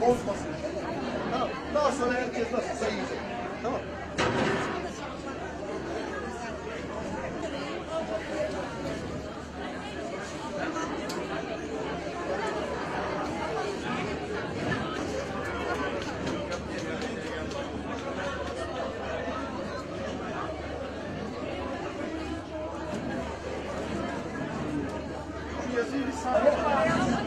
Bozmasın. Tamam. Daha sonra herkes. Tamam. Şu yazıyı bir sağ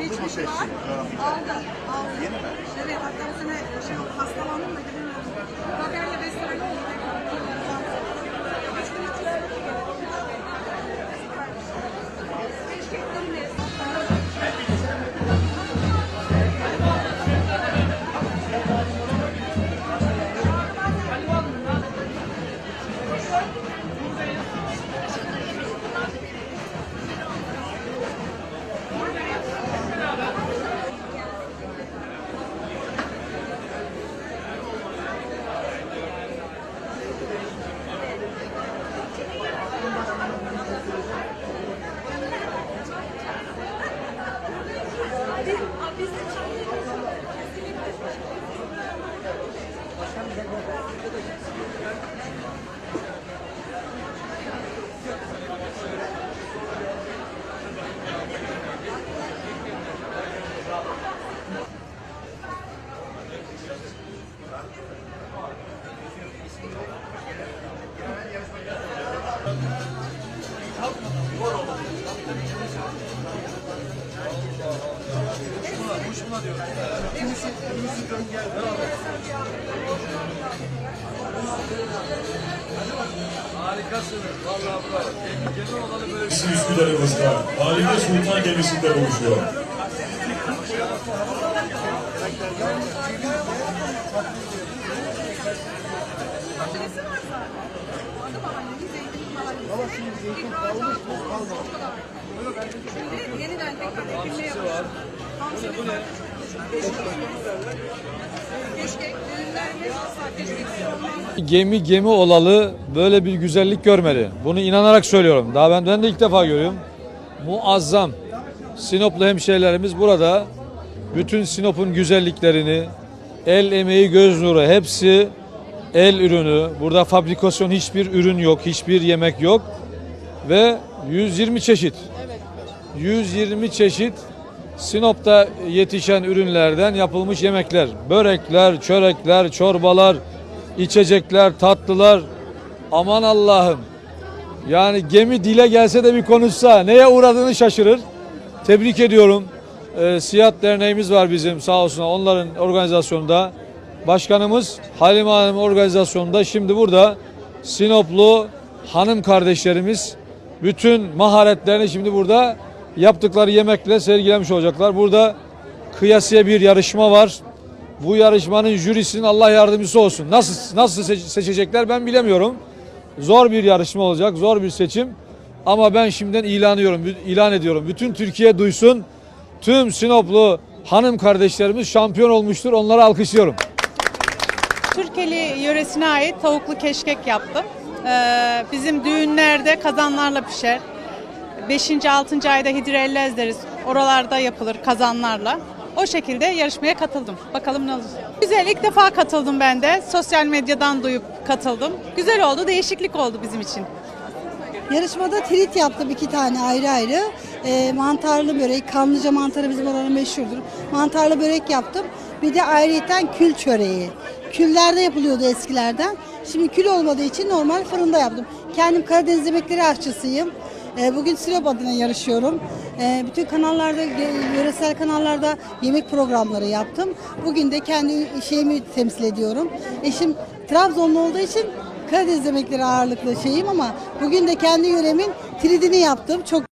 Aldı mı seçti? Aldı, aldı. Yeni mi? Evet, hatta bu sene şey oldu, hastalandım da gidemedim. Haberle Harikasınız. Vallahi bravo. Gemi olanı böyle Gemisi Üsküdar'ımızda Valide Sultan gemisinde buluşuyor. Ama şimdi zeytin kalmış mı? Kalmadı. Şimdi yeniden tekrar ekilme yapacağız. Gemi gemi olalı böyle bir güzellik görmedi. Bunu inanarak söylüyorum. Daha ben, ben de ilk defa görüyorum. Muazzam. Sinoplu hemşehrilerimiz burada bütün Sinop'un güzelliklerini, el emeği göz nuru hepsi el ürünü. Burada fabrikasyon hiçbir ürün yok, hiçbir yemek yok. Ve 120 çeşit. 120 çeşit Sinop'ta yetişen ürünlerden yapılmış yemekler. Börekler, çörekler, çorbalar, içecekler, tatlılar. Aman Allah'ım. Yani gemi dile gelse de bir konuşsa neye uğradığını şaşırır. Tebrik ediyorum. Ee, Siyah Derneğimiz var bizim sağ olsun onların organizasyonunda. Başkanımız Halime Hanım organizasyonunda şimdi burada Sinoplu hanım kardeşlerimiz bütün maharetlerini şimdi burada yaptıkları yemekle sergilemiş olacaklar. Burada kıyasıya bir yarışma var. Bu yarışmanın jürisinin Allah yardımcısı olsun. Nasıl nasıl seç- seçecekler ben bilemiyorum. Zor bir yarışma olacak, zor bir seçim. Ama ben şimdiden ilan ediyorum, ilan ediyorum. Bütün Türkiye duysun. Tüm Sinoplu hanım kardeşlerimiz şampiyon olmuştur. Onları alkışlıyorum. Türkeli yöresine ait tavuklu keşkek yaptım. Ee, bizim düğünlerde kazanlarla pişer. 5. 6. ayda hidrellez deriz. Oralarda yapılır kazanlarla. O şekilde yarışmaya katıldım. Bakalım ne olacak. Güzel ilk defa katıldım ben de. Sosyal medyadan duyup katıldım. Güzel oldu, değişiklik oldu bizim için. Yarışmada trit yaptım iki tane ayrı ayrı. Ee, mantarlı börek, kanlıca mantarı bizim oranın meşhurdur. Mantarlı börek yaptım. Bir de ayrıyeten kül çöreği. Küllerde yapılıyordu eskilerden. Şimdi kül olmadığı için normal fırında yaptım. Kendim Karadeniz yemekleri aşçısıyım. Ee, bugün Sinop adına yarışıyorum. Ee, bütün kanallarda, yöresel kanallarda yemek programları yaptım. Bugün de kendi şeyimi temsil ediyorum. Eşim Trabzonlu olduğu için Karadeniz yemekleri ağırlıklı şeyim ama bugün de kendi yöremin tridini yaptım. Çok